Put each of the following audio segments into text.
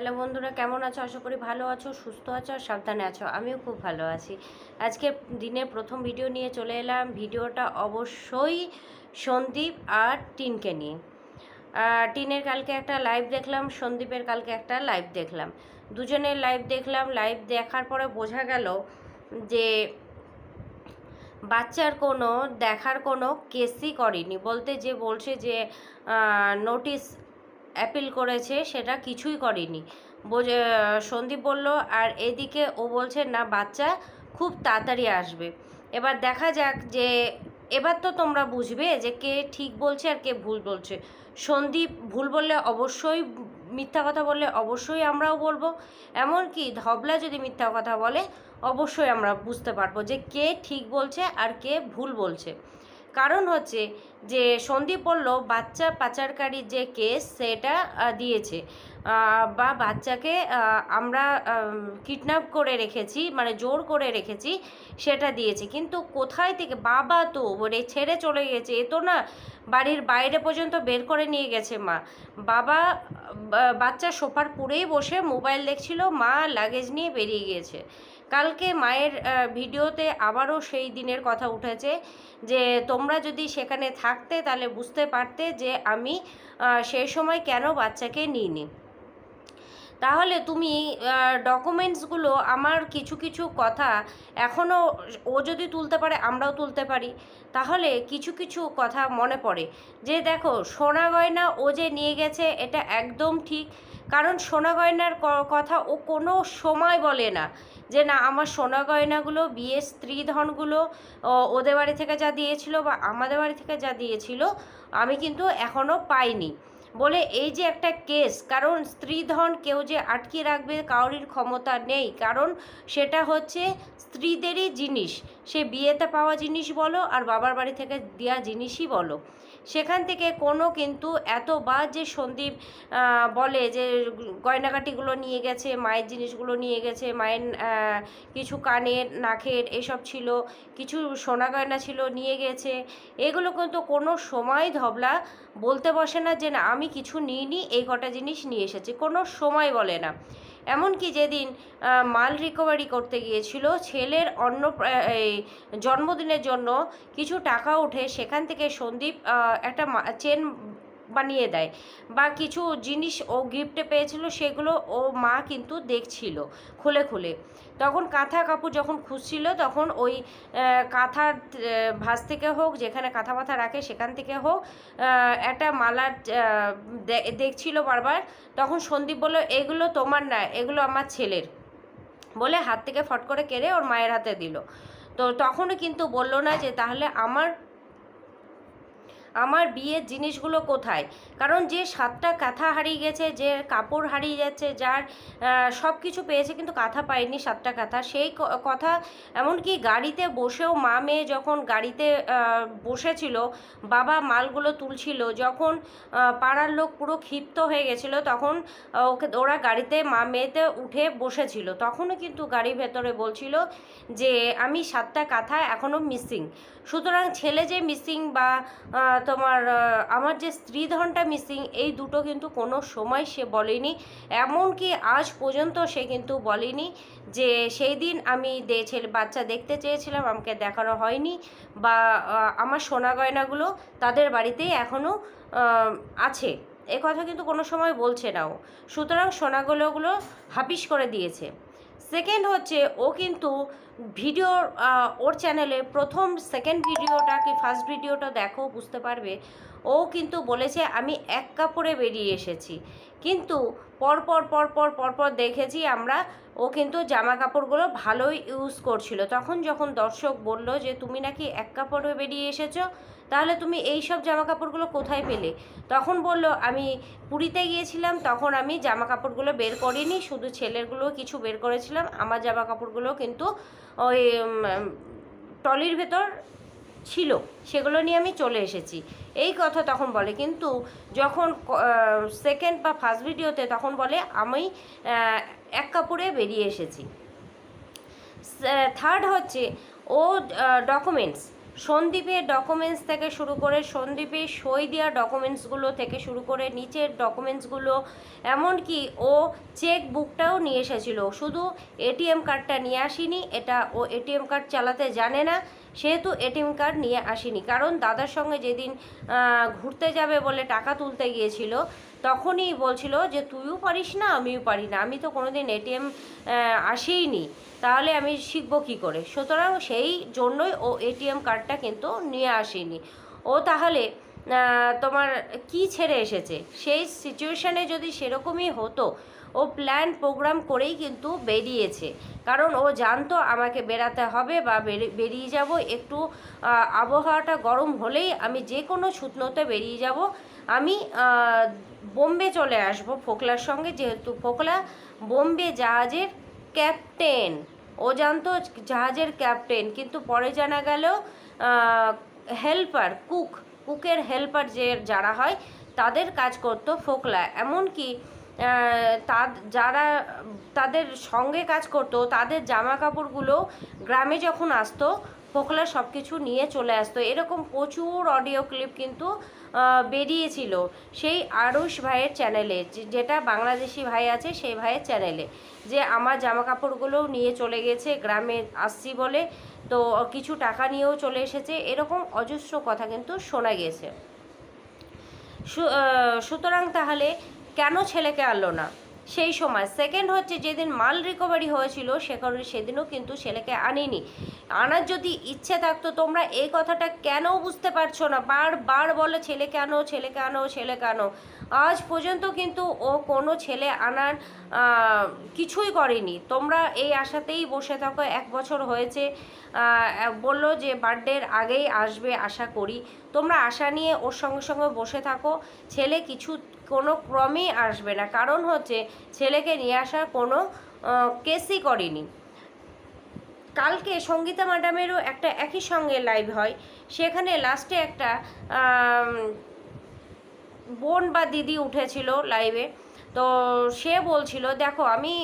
Hello বন্ধুরা, কেমন আছো? আশা করি ভালো আছো, সুস্থ আছো আর সাবধানে আছো। আমিও খুব ভালো আছি। আজকে দিনের প্রথম ভিডিও নিয়ে চলে এলাম। ভিডিওটা অবশ্যই সন্দীপ আর টিনকে নিয়ে। টিনের কালকে একটা লাইভ দেখলাম, সন্দীপের কালকে একটা লাইভ দেখলাম। দুজনের লাইভ দেখলাম। লাইভ দেখার পরে বোঝা গেল যে বাচ্চার কোনো, দেখার কোনো কেসই করেনি। বলতে যে বলছে যে নোটিশ অ্যাপিল করেছে, সেটা কিছুই করেনি। সন্দীপ বলল, আর এদিকে ও বলছে, না, বাচ্চা খুব তাড়াতাড়ি আসবে। এবার দেখা যাক যে, এবার তো তোমরা বুঝবে যে কে ঠিক বলছে আর কে ভুল বলছে। সন্দীপ ভুল বললে অবশ্যই, মিথ্যা কথা বললে অবশ্যই আমরাও বলব। এমনকি ধবলা যদি মিথ্যা কথা বলে, অবশ্যই আমরা বুঝতে পারব যে কে ঠিক বলছে আর কে ভুল বলছে। কারণ হচ্ছে যে সন্দীপ বলল বাচ্চা পাচারকারীর যে কেস সেটা দিয়েছে। বা বাচ্চাকে আমরা কিডন্যাপ করে রেখেছি মানে জোর করে রেখেছি, সেটা দিয়েছে। কিন্তু কোথায় থেকে, বাবা তো মানে ছেড়ে চলে গেছে, এ তো না বাড়ির বাইরে পর্যন্ত বের করে নিয়ে গেছে মা। বাবা বাচ্চা সোফার পুরেই বসে মোবাইল দেখছিল, মা লাগেজ নিয়ে বেরিয়ে গিয়েছে। কালকে মায়ের ভিডিওতে আবারও সেই দিনের কথা উঠেছে যে তোমরা যদি সেখানে থাকতে তাহলে বুঝতে পারতে যে আমি সেই সময় কেন বাচ্চাকে নিইনি। তাহলে তুমি ডকুমেন্টসগুলো আমার কিছু কিছু কথা এখনও ও যদি তুলতে পারে, আমরাও তুলতে পারি। তাহলে কিছু কিছু কথা মনে পড়ে। যে দেখো, সোনা গয়না ও যে নিয়ে গেছে, এটা একদম ঠিক। কারণ সোনা গয়নার কথা ও কোনো সময় বলে না। যে না, আমার সোনা গয়নাগুলো, বিয়ের স্ত্রী ধনগুলো ওদের বাড়ি থেকে যা দিয়েছিল বা আমাদের বাড়ি থেকে যা দিয়েছিল, আমি কিন্তু এখনও পাইনি। বলে, এই যে একটা কেস, কারণ স্ত্রীধন কেউ যে আটকে রাখবে কাউরির ক্ষমতা নেই, কারণ সেটা হচ্ছে স্ত্রীদেরই জিনিস। সে বিয়েতে পাওয়া জিনিস বলো আর বাবার বাড়ি থেকে দেওয়া জিনিসই বলো। সেখান থেকে কোনো কিন্তু এতবার যে সন্দীপ বলে যে গয়নাগাটিগুলো নিয়ে গেছে, মায়ের জিনিসগুলো নিয়ে গেছে, মায়ের কিছু কানের, নাকের এসব ছিল, কিছু সোনা গয়না ছিল নিয়ে গেছে। এগুলো কিন্তু কোনো সময় ধবলা বলতে বসে না যে না আমি কিছু নিইনি, এই কটা জিনিস নিয়ে এসেছি। কোনো সময় বলে না। এমনকি যেদিন মাল রিকভারি করতে গিয়েছিল, ছেলের অন্য জন্মদিনের জন্য কিছু টাকা উঠে সেখান থেকে সন্দীপ একটা চেন বানিয়ে দেয় বা কিছু জিনিস ও গিফটে পেয়েছিল সেগুলো ও মা কিন্তু দেখছিল খুলে খুলে। তখন কাঁথা কাপড় যখন খুঁজছিল তখন ওই কাঁথার ভাঁজ থেকে হোক, যেখানে কাঁথা মাথা রাখে সেখান থেকে হোক একটা মালার দেখছিল বারবার। তখন সন্দীপ বলল, এগুলো তোমার না, এগুলো আমার ছেলের। বলে হাত থেকে ফট করে কেড়ে ওর মায়ের হাতে দিল। তো তখনও কিন্তু বলল না যে তাহলে আমার আমার বিয়ের জিনিসগুলো কোথায়? কারণ যে সাতটা কাঁথা হারিয়ে গেছে, যে কাপড় হারিয়ে যাচ্ছে, যার সব কিছু পেয়েছে কিন্তু কাঁথা পায়নি সাতটা কাঁথা। সেই কথা এমনকি গাড়িতে বসেও মা মেয়ে যখন গাড়িতে বসেছিল, বাবা মালগুলো তুলছিল, যখন পাড়ার লোক পুরো ক্ষিপ্ত হয়ে গেছিল, তখন ওকে, ওরা গাড়িতে মা মেয়েতে উঠে বসেছিল। তখনও কিন্তু গাড়ির ভেতরে বলছিল যে, আমি সাতটা কাঁথা এখনও মিসিং সুতরাং ছেলে যে মিসিং বা তোমার আমার যে স্ত্রী ধনটা মিসিং এই দুটো কিন্তু কোনো সময় সে বলেনি। এমনকি আজ পর্যন্ত সে কিন্তু বলেনি যে সেই দিন আমি দে বাচ্চা দেখতে চেয়েছিলাম, আমাকে দেখানো হয়নি বা আমার সোনা গয়নাগুলো তাদের বাড়িতেই এখনও আছে। এ কথা কিন্তু কোনো সময় বলছে না ও। সুতরাং সোনাগুলোগুলো হাপিস করে দিয়েছে। সেকেন্ড হচ্ছে ও কিন্তু ভিডিও ওর চ্যানেলে প্রথম সেকেন্ড ভিডিওটা কি ফার্স্ট ভিডিওটা দেখো, বুঝতে পারবে। ও কিন্তু বলেছে আমি এক কাপড়ে বেরিয়ে এসেছি। কিন্তু পরপর পরপর পরপর দেখেছি আমরা ও কিন্তু জামা কাপড়গুলো ভালোই ইউজ করছিল। তখন যখন দর্শক বলল যে তুমি নাকি এক কাপড়ে বেরিয়ে এসেছ? তাহলে তুমি এই সব জামা কাপড়গুলো কোথায় পেলে? তখন বলল আমি পুরীতে গিয়েছিলাম তখন আমি জামা কাপড়গুলো বের করিনি শুধু ছেলেরগুলো কিছু বের করেছিলাম। আমার জামা কাপড়গুলো কিন্তু ওই উম, ট্রলির ভেতর ছিল, সেগুলো নিয়ে আমি চলে এসেছি। এই কথা তখন বলে, কিন্তু যখন সেকেন্ড বা ফার্স্ট ভিডিওতে তখন বলে, আমি এক কাপড়ে বেরিয়ে এসেছি। থার্ড হচ্ছে, ও ডকুমেন্টস সন্দীপের ডকুমেন্টস থেকে শুরু করে সন্দীপের সই দেওয়া ডকুমেন্টসগুলো থেকে শুরু করে, নিচের ডকুমেন্টসগুলো এমনকি ও চেক বুকটাও নিয়ে এসেছিল। শুধু এটিএম কার্ডটা নিয়ে আসেনি, এটা ও এটিএম কার্ড চালাতে জানে না সেহেতু এটিএম কার্ড নিয়ে আসেনি। কারণ দাদার সঙ্গে যেদিন ঘুরতে যাবে বলে টাকা তুলতে গিয়েছিল, তখনই বলছিল যে, তুইও পারিস না, আমিও পারি না। আমি তো কোনোদিন এটিএম আসেইনি। তাহলে আমি শিখব কী করে? সুতরাং সেই জন্যই ও এটিএম কার্ডটা কিন্তু নিয়ে আসেনি। ও তাহলে তোমার কি ছেড়ে এসেছে? সেই সিচুয়েশানে যদি সেরকমই হতো ও প্ল্যান প্রোগ্রাম করেই কিন্তু বেরিয়েছে। কারণ ও জানতো আমাকে বেরাতে হবে বা বেরিয়ে যাব, একটু আবহাওয়াটা গরম হলেই আমি যে কোনো ছুতনোতে বেরিয়ে যাব। আমি বোম্বে চলে আসব ফোকলার সঙ্গে, যেহেতু ফোকলা বোম্বে জাহাজের ক্যাপ্টেন। ও জানতো জাহাজের ক্যাপ্টেন, কিন্তু পরে জানা গেল হেল্পার, কুক, কুকের হেল্পার যে যারা হয়, তাদের কাজ করতো ফোকলা। এমনকি তা- যারা তাদের সঙ্গে কাজ করতো, তাদের জামা কাপড়গুলো গ্রামে যখন আসতো, ফোকলা সব কিছু নিয়ে চলে আসতো। এরকম প্রচুর অডিও ক্লিপ কিন্তু বেরিয়েছিল সেই আরুষ ভাইয়ের চ্যানেলে যেটা বাংলাদেশি ভাই আছে সেই ভাইয়ের চ্যানেলে যে আমার জামা কাপড়গুলোও নিয়ে চলে গেছে, গ্রামে আসছি বলে, তো কিছু টাকা নিয়েও চলে এসেছে, এরকম অজস্র কথা কিন্তু শোনা গেছে। সুতরাং তাহলে কেন ছেলেকে আনলো না? সেই সময়। সেকেন্ড হচ্ছে, যেদিন মাল রিকভারি হয়েছিল, সে কারণে সেদিনও কিন্তু ছেলেকে আনিনি। আনার যদি ইচ্ছে থাকতো, তোমরা এই কথাটা কেন বুঝতে পারছ না? বারবার বলে, ছেলে কেন ছেলে কেন ছেলে কেন? আজ পর্যন্ত কিন্তু ও কোনো ছেলে আনার কিছুই করেনি। তোমরা এই আশাতেই বসে থাকো, এক বছর হয়েছে বলল যে বার্থডের আগেই আসবে, আশা করি। তোমরা আশা নিয়ে ওর সঙ্গে সঙ্গে বসে থাকো, ছেলে কিছু, কোনো ক্রমেই আসবে না। কারণ হচ্ছে, ছেলেকে নিয়ে আসার কোনো কেসই করেনি। কালকে সঙ্গীতা ম্যাডামেরও একটা একই সঙ্গে লাইভ হয়। সেখানে লাস্টে একটা বোন বা দিদি উঠেছিল লাইভে তো সে বলছিল, দেখো, আমি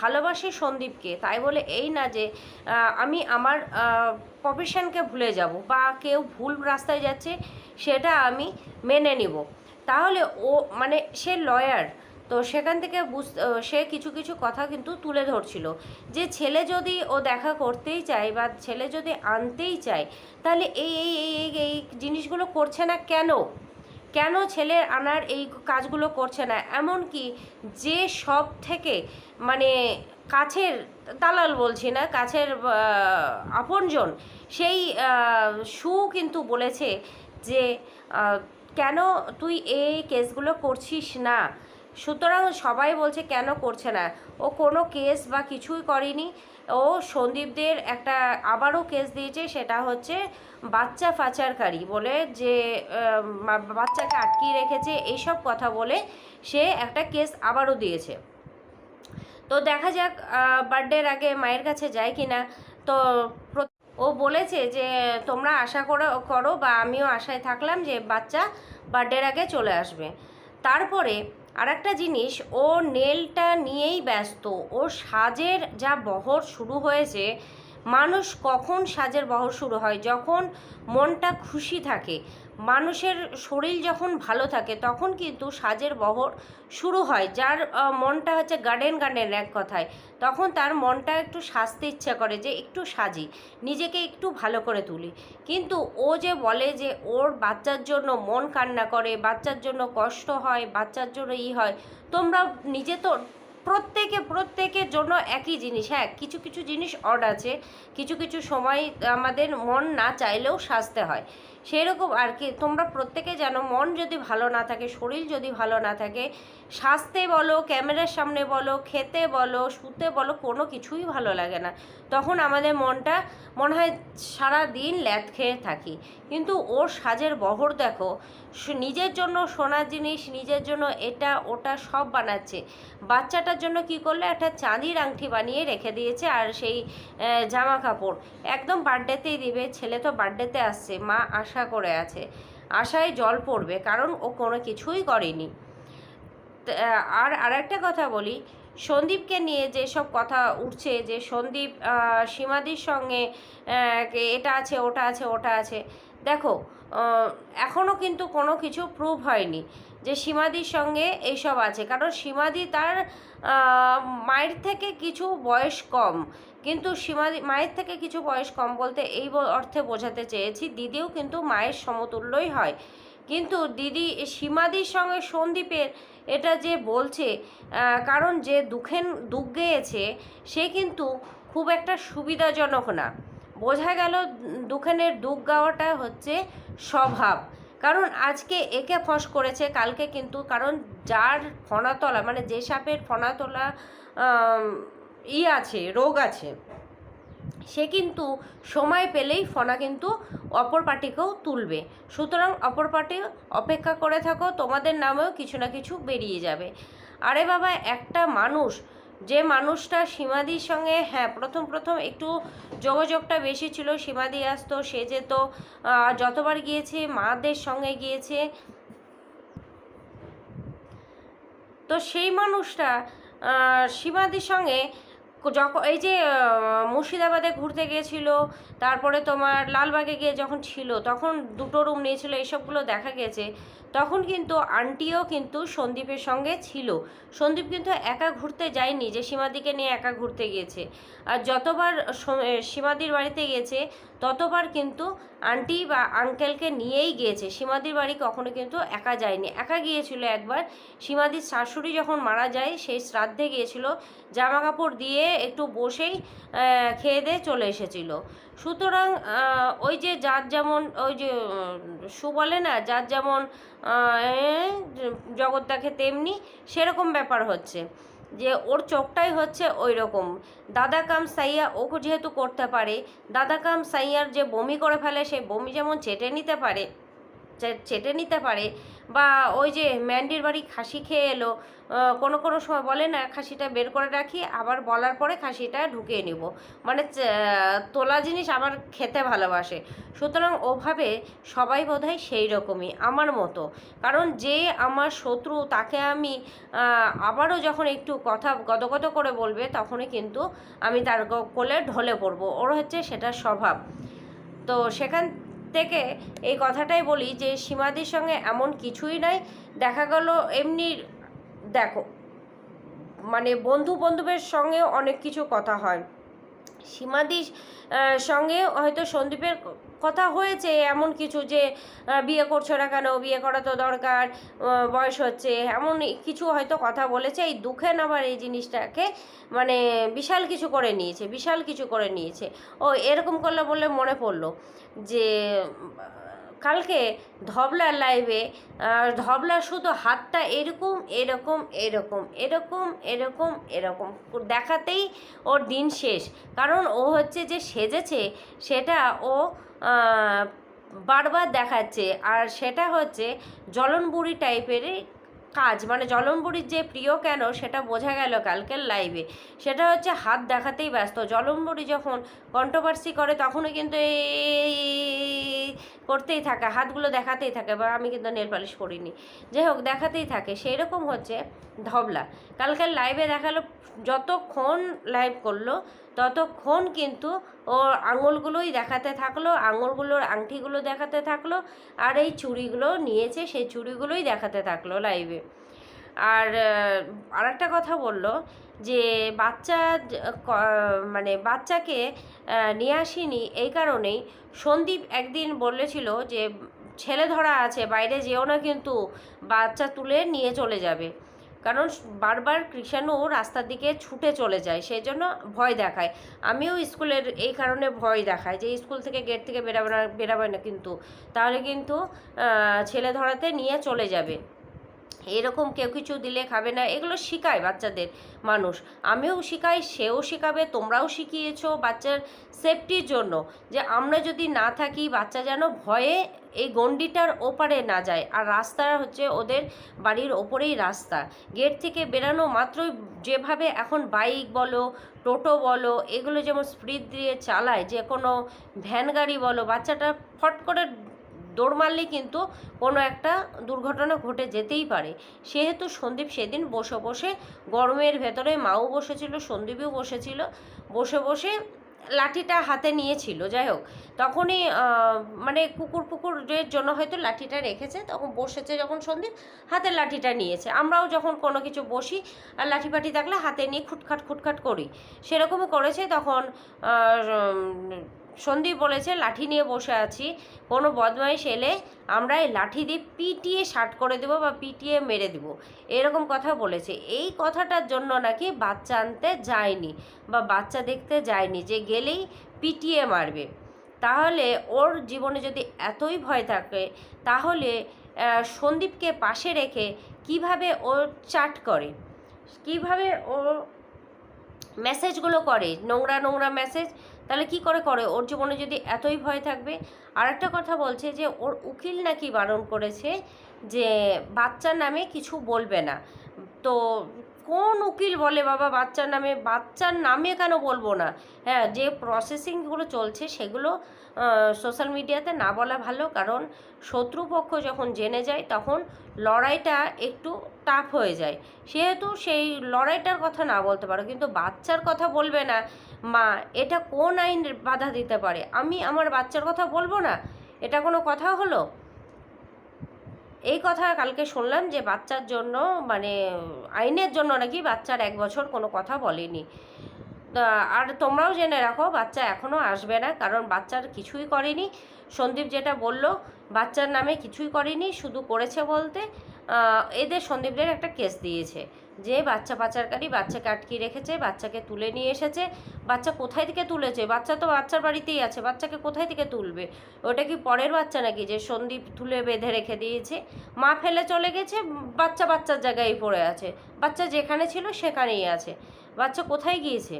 ভালোবাসি সন্দীপকে। তাই বলে এই না যে আমি আমার প্রফেশনকে ভুলে যাব বা কেউ ভুল রাস্তায় যাচ্ছে, সেটা আমি মেনে নিব। তাহলে ও মানে সে লয়ার তো সেখান থেকে বুঝ আহ, সে কিছু কিছু কথা কিন্তু তুলে ধরছিল। যে ছেলে যদি ও দেখা করতেই চায় বা ছেলে যদি আনতেই চায় তাহলে এই এই এই এই জিনিসগুলো করছে না কেন? কেন ছেলের আনার এই কাজগুলো করছে না? এমনকি যে সব থেকে মানে কাছের দালাল বলছি না কাছের আপনজন সেই সু কিন্তু বলেছে যে কেন তুই এই কেসগুলো করছিস না? সুতরাং সবাই বলছে, কেন করছে না? ও কোনো কেস বা কিছুই করেনি। ও সন্দীপদের একটা আবারও কেস দিয়েছে, সেটা হচ্ছে বাচ্চা পাচারকারী বলে যে বাচ্চাকে আটকিয়ে রেখেছে, এইসব কথা বলে সে একটা কেস আবারও দিয়েছে। তো দেখা যাক বার্থডের আগে মায়ের কাছে যায় কি না তো ও বলেছে যে, তোমরা আশা করো করো বা আমিও আশায় থাকলাম যে বাচ্চা বার্থডের আগে চলে আসবে। তারপরে আর একটা জিনিস ও নেলটা নিয়েই ব্যস্ত। ও সাজের যা বহর শুরু হয়েছে মানুষ কখন সাজের বহর শুরু হয়? যখন মনটা খুশি থাকে, মানুষের শরীর যখন ভালো থাকে, তখন কিন্তু সাজের বহর শুরু হয়, যার মনটা হচ্ছে গার্ডেন গার্ডেন এক কথায়। তখন তার মনটা একটু সাজতে ইচ্ছা করে যে একটু সাজি, নিজেকে একটু ভালো করে তুলি। কিন্তু ও যে বলে যে ওর বাচ্চার জন্য মন কান্না করে, বাচ্চার জন্য কষ্ট হয়, বাচ্চার জন্য ই হয় তোমরা নিজে তো প্রত্যেকে, প্রত্যেকের জন্য একই জিনিস হ্যাঁ কিছু কিছু জিনিস অড আছে, কিছু কিছু সময় আমাদের মন না চাইলেও সাজতে হয়। সেরকম আর কি, তোমরা প্রত্যেকে যেন মন যদি ভালো না থাকে, শরীর যদি ভালো না থাকে, সাজতে বলো, ক্যামেরার সামনে বলো, খেতে বলো, শুতে বলো, কোনো কিছুই ভালো লাগে না। তখন আমাদের মনটা, মনে হয় সারা দিন ল্যাদ খেয়ে থাকি। কিন্তু ওর সাজের বহর দেখো নিজের জন্য সোনার জিনিস, নিজের জন্য এটা, ওটা সব বানাচ্ছে। বাচ্চাটার জন্য কি করল? একটা চাঁদির আংটি বানিয়ে রেখে দিয়েছে আর সেই জামা কাপড় একদম বার্থডেতেই দিবে, ছেলে তো বার্থডেতে আসছে, মা আশা করে আছে। আশায় জল পড়বে, কারণ ও কোনো কিছুই করেনি। আর আরেকটা কথা বলি, সন্দীপকে নিয়ে যেসব কথা উঠছে, যে সন্দীপ সীমাদির সঙ্গে এটা আছে, ওটা আছে ওটা আছে, দেখো এখনও কিন্তু কোনো কিছু প্রুভ হয়নি। যে সীমাদির সঙ্গে এইসব আছে। কারণ সীমাদি তার মায়ের থেকে কিছু বয়স কম। কিন্তু সীমাদি, মায়ের থেকে কিছু বয়স কম বলতে এই অর্থে বোঝাতে চেয়েছি, দিদিও কিন্তু মায়ের সমতুল্যই হয়। কিন্তু দিদি সীমাদির সঙ্গে সন্দীপের এটা যে বলছে কারণ যে দুঃখেন, দুঃখ গেয়েছে, সে কিন্তু খুব একটা সুবিধাজনক না। বোঝা গেল, দুখানের দুঃখ গাওয়াটা হচ্ছে স্বভাব। কারণ আজকে একে ফস করেছে কালকে কিন্তু কারণ যার ফনাতলা মানে যে সাপের ফনাতলা আম, ই আছে রোগ আছে সে কিন্তু সময় পেলেই ফনা কিন্তু অপর পার্টিকেও তুলবে। সুতরাং অপর পার্টি অপেক্ষা করে থাকো তোমাদের নামেও কিছু না কিছু বেরিয়ে যাবে। আরে বাবা একটা মানুষ যে মানুষটা সীমাদির সঙ্গে হ্যাঁ প্রথম প্রথম একটু যোগাযোগটা বেশি ছিল, সীমাদি আসতো, সে যেত যতবার গিয়েছে, মাদের সঙ্গে গিয়েছে। তো সেই মানুষটা সীমাদির সঙ্গে যখন এই যে মুর্শিদাবাদে ঘুরতে গিয়েছিল, তারপরে তোমার লালবাগে গিয়ে যখন ছিল, তখন দুটো রুম নিয়েছিল, এইসবগুলো দেখা গেছে। তখন কিন্তু আন্টিও কিন্তু সন্দীপের সঙ্গে ছিল। সন্দীপ কিন্তু একা ঘুরতে যায়নি যে সীমাদিকে নিয়ে একা ঘুরতে গিয়েছে। আর যতবার সীমাদির বাড়িতে গেছে ততবার কিন্তু আন্টি বা আঙ্কেলকে নিয়েই গিয়েছে। সীমাদির বাড়ি কখনো কিন্তু একা যায়নি। একা গিয়েছিল একবার। সীমাদির শাশুড়ি যখন মারা যায়, সেই শ্রাদ্ধে গিয়েছিল। জামা কাপড় দিয়ে একটু বসেই খেয়ে দিয়ে চলে এসেছিল। সুতরাং ওই যে যার যেমন, ওই যে সু বলে না, যার যেমন জগৎ দেখে তেমনি সেরকম ব্যাপার হচ্ছে। যে ওর চোখটাই হচ্ছে ওই রকম। দাদা কাম সাইয়া ও যেহেতু করতে পারে, দাদা কাম সাইয়ার যে বমি করে ফেলে সেই বমি যেমন চেটে নিতে পারে চেটে নিতে পারে বা ওই যে ম্যান্ডির বাড়ি খাসি খেয়ে এলো কোনো কোনো সময় বলে না, খাসিটা বের করে রাখি, আবার বলার পরে খাসিটা ঢুকিয়ে নিব। মানে তোলা জিনিস আবার খেতে ভালোবাসে। সুতরাং ওভাবে সবাই বোধহয় সেই রকমই, আমার মতো। কারণ যে আমার শত্রু, তাকে আমি আবারও যখন একটু কথা গদগদ করে বলবে, তখনই কিন্তু আমি তার কোলে ঢলে পড়ব। ওর হচ্ছে সেটা স্বভাব। তো সেখান থেকে এই কথাটাই বলি যে সীমাদির সঙ্গে এমন কিছুই নাই। দেখা গেল এমনি, দেখো মানে বন্ধু বান্ধবের সঙ্গেও অনেক কিছু কথা হয়। সীমাদির সঙ্গে হয়তো সন্দীপের কথা হয়েছে এমন কিছু যে বিয়ে করছ না কেন? বিয়ে করা তো দরকার বয়স হচ্ছে। এমন কিছু হয়তো কথা বলেছে। এই দুঃখে আবার এই জিনিসটাকে মানে বিশাল কিছু করে নিয়েছে, বিশাল কিছু করে নিয়েছে। ও এরকম করলে বলে মনে পড়ল যে কালকে ধবলার লাইভে ধবলা শুধু হাতটা এরকম এরকম এরকম এরকম এরকম এরকম দেখাতেই ওর দিন শেষ। কারণ ও হচ্ছে যে সেজেছে, সেটা ও বারবার দেখাচ্ছে। আর সেটা হচ্ছে জলনবুড়ি টাইপেরই কাজ। মানে জলনবুড়ির যে প্রিয় কেন, সেটা বোঝা গেল কালকের লাইভে সেটা হচ্ছে হাত দেখাতেই ব্যস্ত। জলনবুড়ি যখন কন্ট্রোভার্সি করে, তখনও কিন্তু এই করতেই থাকে, হাতগুলো দেখাতেই থাকে, বা আমি কিন্তু নেল পালিশ করিনি। যাই হোক, দেখাতেই থাকে। সেই রকম হচ্ছে ধবলা। কালকের লাইভে দেখাল, যতক্ষণ লাইভ করল, ততক্ষণ কিন্তু ওর আঙুলগুলোই দেখাতে থাকল, আঙুলগুলোর আংটিগুলো দেখাতে থাকল, আর এই চুড়িগুলো নিয়েছে, সেই চুড়িগুলোই দেখাতে থাকল লাইভে আর আর একটা কথা বলল যে বাচ্চা মানে বাচ্চাকে নিয়ে আসিনি এই কারণেই সন্দীপ একদিন বলেছিল যে ছেলে ধরা আছে, বাইরে যেও না কিন্তু বাচ্চা তুলে নিয়ে চলে যাবে। কারণ বারবার কৃষাণু রাস্তার দিকে ছুটে চলে যায়, সেই জন্য ভয় দেখায়। আমিও স্কুলের এই কারণে ভয় দেখাই যে স্কুল থেকে গেট থেকে বেরাবে না বেরাবে না কিন্তু। তাহলে কিন্তু ছেলে ধরাতে নিয়ে চলে যাবে। এরকম কেউ কিছু দিলে খাবে না, এগুলো শেখায় বাচ্চাদের মানুষ। আমিও শিখাই, সেও শেখাবে, তোমরাও শিখিয়েছো বাচ্চার সেফটির জন্য। যে আমরা যদি না থাকি, বাচ্চা যেন ভয়ে এই গণ্ডিটার ওপারে না যায়। আর রাস্তা হচ্ছে ওদের বাড়ির ওপরেই রাস্তা। গেট থেকে বেরানো মাত্রই যেভাবে এখন বাইক বলো, টোটো বলো, এগুলো যেমন স্পিড দিয়ে চালায়, যে কোনো ভ্যান গাড়ি বলো, বাচ্চাটা ফট করে দৌড় মারলে কিন্তু কোনো একটা দুর্ঘটনা ঘটে যেতেই পারে। সেহেতু সন্দীপ সেদিন বসে বসে গরমের ভেতরে মাও বসেছিল, সন্দীপও বসেছিল, বসে বসে লাঠিটা হাতে নিয়েছিল। যাই হোক, তখনই মানে কুকুর পুকুরের জন্য হয়তো লাঠিটা রেখেছে, তখন বসেছে যখন সন্দীপ হাতের লাঠিটা নিয়েছে। আমরাও যখন কোনো কিছু বসি আর লাঠি পাঠি থাকলে হাতে নিয়ে খুটখাট খুটখাট করি। সেরকমই করেছে তখন সন্দীপ বলেছে, লাঠি নিয়ে বসে আছি। কোনো বদমাইশ এলে আমরা এই লাঠি দিয়ে পিটিয়ে শার্ট করে দেবো বা পিটিয়ে মেরে দেবো। এরকম কথা বলেছে। এই কথাটার জন্য নাকি বাচ্চা আনতে যায়নি বা বাচ্চা দেখতে যায়নি যে গেলেই পিটিয়ে মারবে। তাহলে ওর জীবনে যদি এতই ভয় থাকে, তাহলে সন্দীপকে পাশে রেখে কীভাবে ও চাট করে? কীভাবে ও মেসেজগুলো করে, নোংরা নোংরা মেসেজ তাহলে কি করে করে? ওর জীবনে যদি এতই ভয় থাকবে আর একটা কথা বলছে যে, ওর উকিল নাকি বারণ করেছে যে, বাচ্চার নামে কিছু বলবে না। তো কোন উকিল বলে, বাবা, বাচ্চার নামে বাচ্চার নামে কেন বলব না? হ্যাঁ যে প্রসেসিংগুলো চলছে সেগুলো সোশ্যাল মিডিয়াতে না বলা ভালো। কারণ শত্রুপক্ষ যখন জেনে যায়, তখন লড়াইটা একটু টাফ হয়ে যায়। সেহেতু সেই লড়াইটার কথা না বলতে পারো, কিন্তু বাচ্চার কথা বলবে না, মা, এটা কোন আইন বাধা দিতে পারে? আমি আমার বাচ্চার কথা বলব না? এটা কোনো কথা হলো? এই কথা কালকে শুনলাম যে বাচ্চার জন্য মানে আইনের জন্য নাকি বাচ্চার এক বছর কোনো কথা বলেনি। আর তোমরাও জেনে রাখো, বাচ্চা এখনও আসবে না, কারণ বাচ্চার কিছুই করেনি। সন্দীপ যেটা বলল, বাচ্চার নামে কিছুই করেনি, শুধু করেছে বলতে এদের সন্দীপদের একটা কেস দিয়েছে। যে বাচ্চা পাচারকারী বাচ্চাকে আটকে রেখেছে, বাচ্চাকে তুলে নিয়ে এসেছে, বাচ্চা কোথায় থেকে তুলেছে? বাচ্চা তো বাচ্চার বাড়িতেই আছে, বাচ্চাকে কোথায় থেকে তুলবে? ওটা কি পরের বাচ্চা নাকি যে সন্দীপ তুলে বেঁধে রেখে দিয়েছে? মা ফেলে চলে গেছে, বাচ্চা বাচ্চার জায়গায় পড়ে আছে। বাচ্চা যেখানে ছিল সেখানেই আছে। বাচ্চা কোথায় গিয়েছে?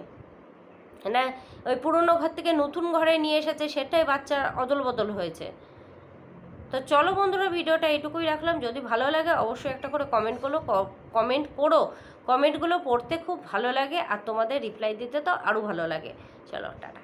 না, ওই পুরনো ঘর থেকে নতুন ঘরে নিয়ে এসেছে, সেটাই বাচ্চার অদল বদল হয়েছে। তো চলো বন্ধুরা, ভিডিওটা এটুকুই রাখলাম। যদি ভালো লাগে, অবশ্যই একটা করে কমেন্ট করো। কমেন্ট করো কমেন্টগুলো পড়তে খুব ভালো লাগে, আর তোমাদের রিপ্লাই দিতে তো আরও ভালো লাগে। চলো, টাটা।